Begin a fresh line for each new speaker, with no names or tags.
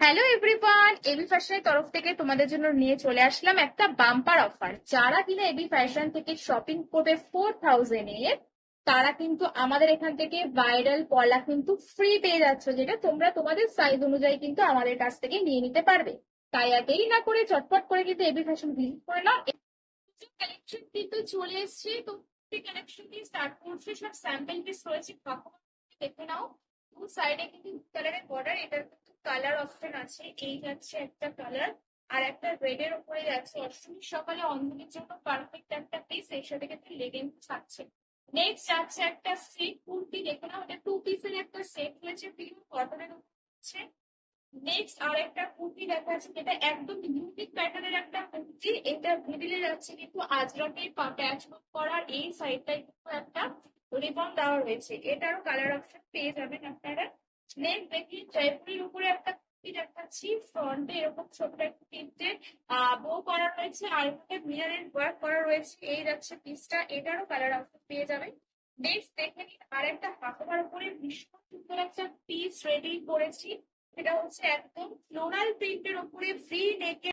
Hello everyone AB ফ্যাশনের তরফ থেকে তোমাদের জন্য নিয়ে চলে আসলাম একটা বাম্পার অফার যারা কিনা এবি ফ্যাশন থেকে শপিং করবে ফোর থাউজেন্ড এর তারা কিন্তু আমাদের এখান থেকে ভাইরাল পলা কিন্তু ফ্রি পেয়ে যাচ্ছ, যেটা তোমরা তোমাদের সাইজ অনুযায়ী কিন্তু আমাদের কাছ থেকে নিয়ে নিতে পারবে। তাই আর দেরি না করে, চটপট করে কিন্তু এবি ফ্যাশন ভিজিট করে নাও। কালেকশন কিন্তু চলে এসছে। তো কালেকশন দিয়ে স্টার্ট করছে। সব স্যাম্পল পিস রয়েছে। দেখে নাও। দু সাইডে কিন্তু কালারের বর্ডার কিন্তু কালার অপশন আছে, এই যাচ্ছে একটা কালার আর একটা রেড এর উপরে যাচ্ছে অষ্টমীর সকালে অন্ধকের জন্য পারফেক্ট একটা পিস এর সাথে কিন্তু লেগিংস থাকছে। নেক্সট যাচ্ছে একটা সেট কুর্তি, দেখো না ওটা টু পিসের একটা সেট রয়েছে পিওর কটনের উপরে নেক্সট আর একটা কুর্তি দেখা যাচ্ছে যেটা একদম ইউনিক প্যাটার্নের একটা কুর্তি, এটা মিডিলে যাচ্ছে কিন্তু আজরাকে প্যাচ করার এই সাইডটাই কিন্তু একটা রিবন দেওয়া রয়েছে। এটারও কালার অপশন পেয়ে যাবেন আপনারা। নেক্সট দেখি জয়পুরের উপরে একটা কুর্তি দেখাচ্ছি। ফ্রন্টে এরকম ছোট একটা তিনটে বো করা রয়েছে আর এখানে মিরারের ওয়ার্ক করা রয়েছে। এই যাচ্ছে পিসটা এটারও কালার অপশন পেয়ে যাবেন। নেক্সট দেখে নিন আর একটা হাতবার উপরে ভীষণ সুন্দর একটা পিস রেডি করেছি। এটা হচ্ছে একদম ফ্লোরাল প্রিন্টের উপরে ফ্রি নেকে